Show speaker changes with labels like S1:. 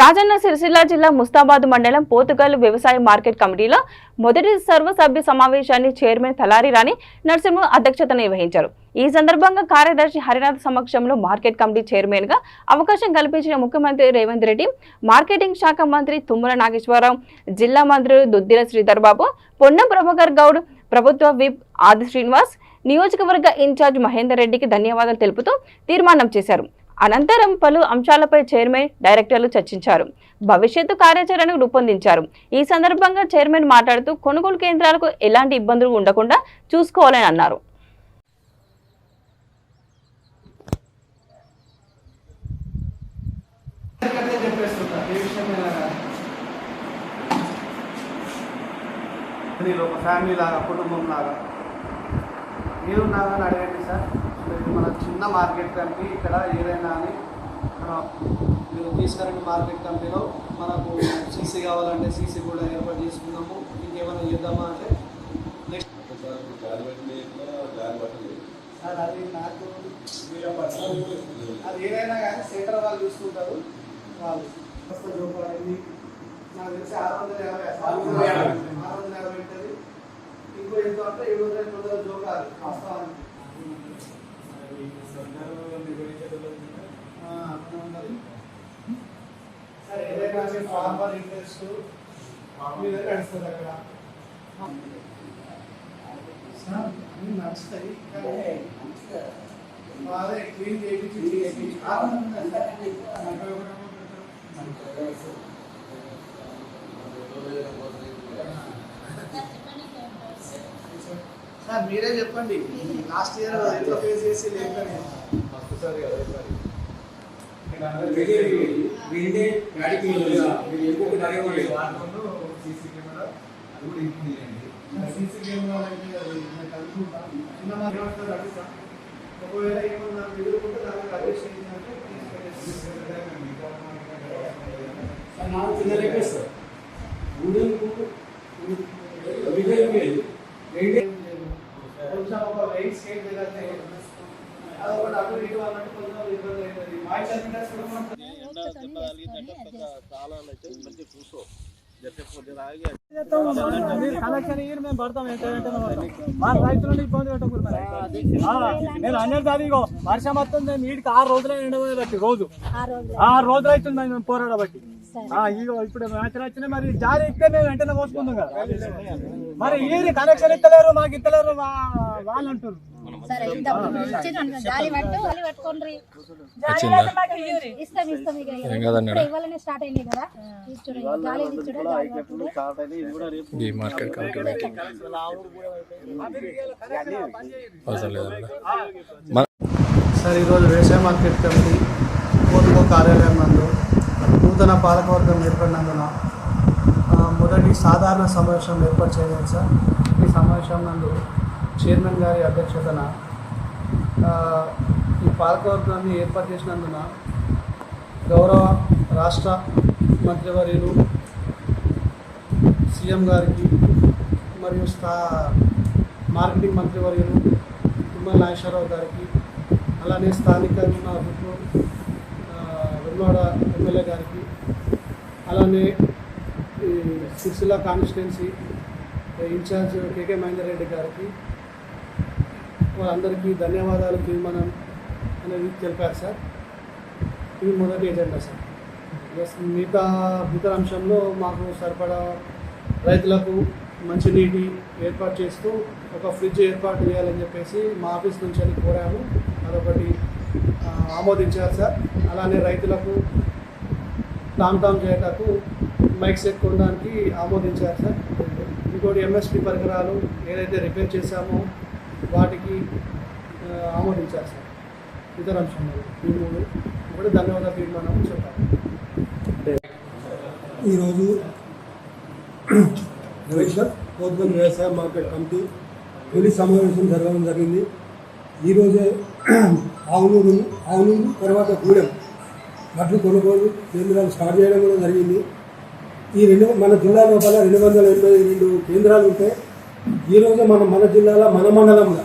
S1: రాజన్న సిరిసిల్ల జిల్లా ముస్తాబాద్ మండలం పోతుగల్ వ్యవసాయ మార్కెట్ కమిటీలో మొదటి సర్వసభ్య సమావేశాన్ని చైర్మన్ తలారి రాణి నరసింహ అధ్యక్షతన నిర్వహించారు. ఈ సందర్భంగా కార్యదర్శి హరినాథ్ సమక్షంలో మార్కెట్ కమిటీ చైర్మన్గా అవకాశం కల్పించిన ముఖ్యమంత్రి రేవంత్ రెడ్డి మార్కెటింగ్ శాఖ మంత్రి తుమ్మల నాగేశ్వరరావు జిల్లా మంత్రులు దుద్దిల శ్రీధర్ బాబు పొన్నం ప్రభాకర్ గౌడ్ ప్రభుత్వ విప్ ఆది శ్రీనివాస్ నియోజకవర్గ ఇన్ఛార్జ్ మహేందర్ రెడ్డికి ధన్యవాదాలు తెలుపుతూ తీర్మానం చేశారు. అనంతరం పలు అంశాలపై చైర్మన్ డైరెక్టర్లు చర్చించారు. భవిష్యత్తు కార్యాచరణను రూపొందించారు. ఈ సందర్భంగా చైర్మన్ మాట్లాడుతూ కొనుగోలు కేంద్రాలకు ఎలాంటి ఇబ్బందులు ఉండకుండా చూసుకోవాలని అన్నారు.
S2: ఫ్యామిలీ లాగా కుటుంబం లాగా మీరు నాగా అడగండి సార్. మన ఉన్న మార్కెట్ కమిటీ ఇక్కడ ఏదైనా అని మీరు తీసుకురండి మార్కెట్ కమిటీలో మనకు సీసీ కావాలంటే సీసీ కూడా ఏర్పాటు చేసుకున్నాము ఇంకేమైనా చేద్దామా అంటే నెక్స్ట్ సార్ అది నాకు అది ఏదైనా కానీ సెంటర్ వాళ్ళు చూసుకుంటారు. వాళ్ళు. వస్తా నాకు తెలిసి ఆరు వందల యాభై ఆరు వందల యాభై ఆరు వందల యాభై ఉంటుంది. ఇంకో ఎంతో అంటే ఏడు వందల ఎనిమిది వందల జోకాలు. ఫార్మర్ ఇంట్రెస్ట్ మీ దగ్గర నడుస్తుంది అక్కడ. సార్ అన్నీ నడుస్తాయి కానీ అదే క్లీన్ చేయించి చేసి సార్ మీరే చెప్పండి. లాస్ట్ ఇయర్ ఎంత ఫేస్ చేసి లేదని
S3: వీళ్ళే గాడికి వీళ్ళు ఎక్కువ నడవాలి
S2: సీసీ కెమెరా సీసీ కెమెరా అంటే అది నాకు అనుకుంటా చిన్న అడుగుతా ఒకవేళ ఏమన్నా ఎదుర్కొంటే దానికి అడ్జస్ట్ చేసినట్టే
S3: నాకు చిన్న రిక్వెస్ట్ సార్. ఊడెంకు విజయ్
S2: కొంచెం ఒక వెయిట్ అటు ఇటు అన్నట్టు కొంచెం ఇబ్బంది అవుతుంది. మా కూడా
S4: మీరు కలెక్షన్ ఇయ్యి మేము పడతాం. ఎంత వెంటనే పడతాం. మా రైతులను ఇబ్బంది పెట్టకూడదు మరి. ఆ, నేను అనేది అది ఇగో వర్షం వస్తుంది నీటికి ఆరు రోజులు ఎండబోయే బట్టి రోజు. ఆరు రోజులు. అవుతుంది మేము పోరాడబట్టి. ఆ, ఇగో ఇప్పుడు మ్యాచ్ వచ్చినా మరి జారి ఇస్తే మేము వెంటనే పోసుకుందాం కదా. మరి ఈ కనెక్షన్ ఇస్తలేరు మాకు ఇస్తలేరు వా- వాళ్ళు అంటారు
S5: సరే
S6: మార్కెట్
S2: ఈరోజు వ్యవసాయ మార్కెట్ కమిటీ కోతుకో కార్యాలయం నందు నూతన పాలకవర్గం ఏర్పడినందున మొదటి సాధారణ సమావేశం ఏర్పాటు చేయలేదు సార్. ఈ సమావేశం నందు చైర్మన్ గారి అధ్యక్షతన ఈ పాలకవర్గాన్ని ఏర్పాటు చేసినందున గౌరవ రాష్ట్ర మంత్రివర్యులు సీఎం గారికి మరియు స్థా మార్కెటింగ్ మంత్రివర్యులు తిమ్మల నాగేశ్వరరావు గారికి అలానే స్థానికంగా ఉన్న విప్లవ్ ఎమ్మెల్యే గారికి అలానే Sircilla constituency in-charge KK Mahender Reddy గారికి వాళ్ళందరికీ ధన్యవాదాలు తీర్మానం అనేది తెలిపారు సార్. ఇది మొదటి ఎజెండా సార్. ప్లస్ మిగతా ఇతర అంశంలో మాకు సరిపడా రైతులకు మంచినీటి ఏర్పాటు చేస్తూ ఒక ఫ్రిడ్జ్ ఏర్పాటు చేయాలని చెప్పేసి మా ఆఫీస్ నుంచి అని కోరాము. అదొకటి ఆమోదించారు సార్. అలానే రైతులకు టామ్ టామ్ చేయటకు మైక్ సెట్ కొనడానికి ఆమోదించారు సార్. ఇంకోటి ఎంఎస్పి పరికరాలు ఏదైతే రిపేర్ చేశామో వాటికి ఆమోదించారు సార్. ఇతర అంశంలో ఈ మూడు ఇప్పుడు ధన్యవాదాలు తీర్మానం చెప్పాలి
S7: ఈరోజు రవీశ్వర్ పోతుగల్ వ్యవసాయ మార్కెట్ కమిటీ తొలి సమావేశం జరగడం జరిగింది. ఈరోజే ఆవునూరు ఆవునూరు తర్వాత గూడెం వడ్లు కొనుగోలు కేంద్రాలు స్టార్ట్ చేయడం కూడా జరిగింది. ఈ రెండు మన జిల్లా లోపల రెండు వందల ఎనభై రెండు కేంద్రాలు ఉంటాయి ఈరోజు మనం మన జిల్లాలో మన మండలంలో